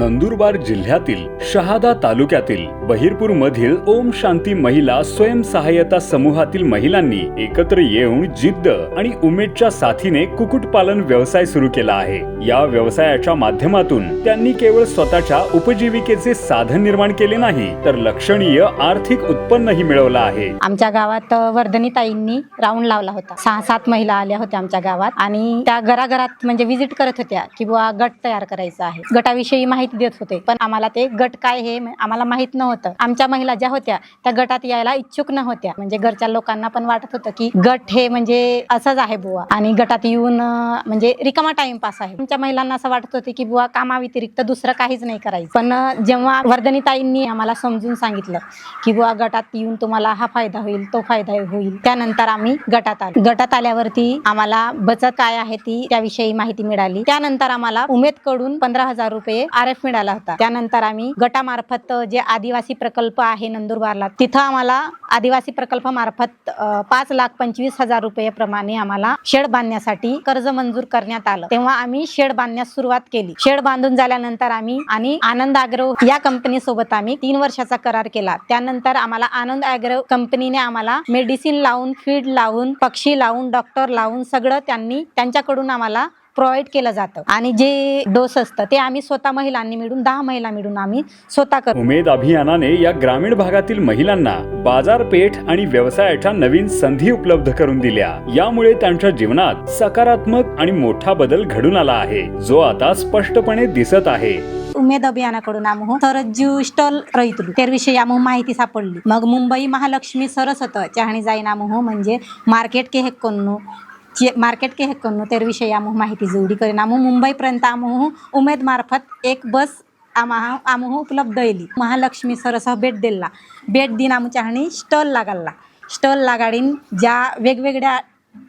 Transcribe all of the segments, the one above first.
नंदुरबार जिल्ह्यातील शहादा तालुक्यातील बहिरपूर मधील ओम शांती महिला स्वयंसहाय्यता समूहातील महिलांनी एकत्र येऊन जिद्द आणि उमेदच्या साथीने कुक्कुटपालन व्यवसाय सुरू केला आहे. या व्यवसायाच्या माध्यमातून त्यांनी केवळ स्वतःच्या उपजीविकेचे साधन निर्माण केले नाही तर लक्षणीय आर्थिक उत्पन्नही मिळवलं आहे. आमच्या गावात वर्धनी ताईंनी राऊंड लावला होता. सहा सात महिला आल्या होत्या आमच्या गावात आणि त्या घराघरात म्हणजे व्हिजिट करत होत्या की बुवा गट तयार करायचा आहे. गटाविषयी माहिती देत होते पण आम्हाला ते गट काय हे आम्हाला माहीत नव्हतं. आमच्या महिला ज्या होत्या त्या गटात यायला इच्छुक नव्हत्या. म्हणजे घरच्या लोकांना पण वाटत होतं की गट हे म्हणजे असंच आहे बुवा. आणि गटात येऊन म्हणजे रिकामा टाइमपास आहे. आमच्या महिलांना असं वाटत होते की बुवा कामाव्यतिरिक्त दुसरं काहीच नाही करायचं. पण जेव्हा वर्धनी ताईंनी आम्हाला समजून सांगितलं की बुवा गटात येऊन तुम्हाला हा फायदा होईल तो फायदा होईल. त्यानंतर आम्ही गटात आलो. गटात आल्यावरती आम्हाला बचत काय आहे ती त्याविषयी माहिती मिळाली. त्यानंतर आम्हाला उमेदकडून पंधरा हजार रुपये आर एफ मिळाला होता. त्यानंतर आम्ही गटामार्फत जे आदिवासी प्रकल्प आहे नंदुरबारला तिथं आम्हाला आदिवासी प्रकल्पामार्फत पाच लाख पंचवीस हजार रुपये प्रमाणे आम्हाला शेड बांधण्यासाठी कर्ज मंजूर करण्यात आलं. तेव्हा आम्ही शेड बांधण्यास सुरुवात केली. शेड बांधून झाल्यानंतर आम्ही आणि आनंद अॅग्रो या कंपनी सोबत आम्ही तीन वर्षाचा करार केला. त्यानंतर आम्हाला आनंद अॅग्रो कंपनीने आम्हाला मेडिसिन लावून फीड लावून पक्षी लावून डॉक्टर लावून सगळं त्यांनी त्यांच्याकडून आम्हाला प्रोव्हाइड केलं जातं. आणि जे डोस असतं ते आम्ही स्वतः महिलांनी मिळून दहा महिला मिळून आम्ही स्वतः करतो. उमेद अभियानाने या ग्रामीण भागातील महिलांना बाजारपेठ आणि व्यवसायाच्या नवीन संधी उपलब्ध करून दिल्या. यामुळे त्यांच्या जीवनात सकारात्मक आणि मोठा बदल घडून आला आहे. जो आता स्पष्टपणे दिसत आहे. उमेद अभियानाकडून आम्ही. सरज्जू स्टॉल रहितलू. त्याविषयी आम्ही माहिती सापडली. मग मुंबई महालक्ष्मी सरस होतं चहाणी जाईन आम्ही म्हणजे मार्केट के हेक्कोन्नू. चे- मार्केट के हेक्कोन्नू त्याविषयी आमू माहिती जोडी करीन. आमू मुंबईपर्यंत आम्ही उमेद मार्फत एक बस आम्हा आम्ही उपलब्ध येली महालक्ष्मी सरस भेट दिला भेट दिन आमच्या हाणी स्टॉल लागला स्टॉल लागाडीन ज्या वेगवेगळ्या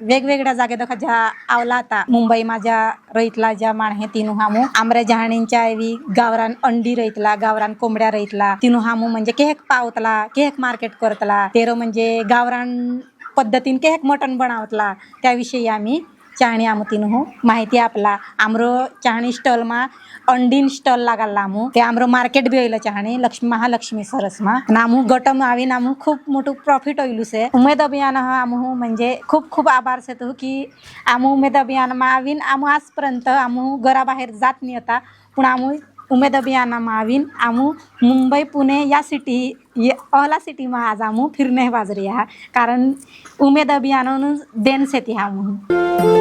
वेगवेगळ्या जागे दखा ज्या आवला आता मुंबई माझ्या रहितला ज्या माणहे तिनू हामू आमऱ्या जहाणींच्या ऐवी गावरान अंडी रहितला गावरान कोंबड्या रहितला. तिनू हामू म्हणजे केक पावतला केक मार्केट करतला. तेरो म्हणजे गावरान पद्धतीन केक मटण बनावतला? त्याविषयी आम्ही चाहणी आमू हो माहिती आपला. आमरो चाहणी स्टॉलमा अंडीन स्टॉल लागाला आमू ते आमरो मार्केट बी होईल चाहणी लक्ष्मी महालक्ष्मी सरसमा नामू गटम आवी आमू खूप मोठं प्रॉफिट होईल से. उमेद अभियान हा आमू हो, म्हणजे खूप खूप आभार सेतो की आमू उमेद अभियानमा आवीन. आमू आजपर्यंत आमू घराबाहेर जात नाही आता. पण आमू उमेद अभियानामा आवीन. आमू मुंबई पुणे या सिटी ये ओला सिटी मा आज आमू फिरणे बाजरी हा कारण उमेद अभियानानं देन सेती हा म्हणून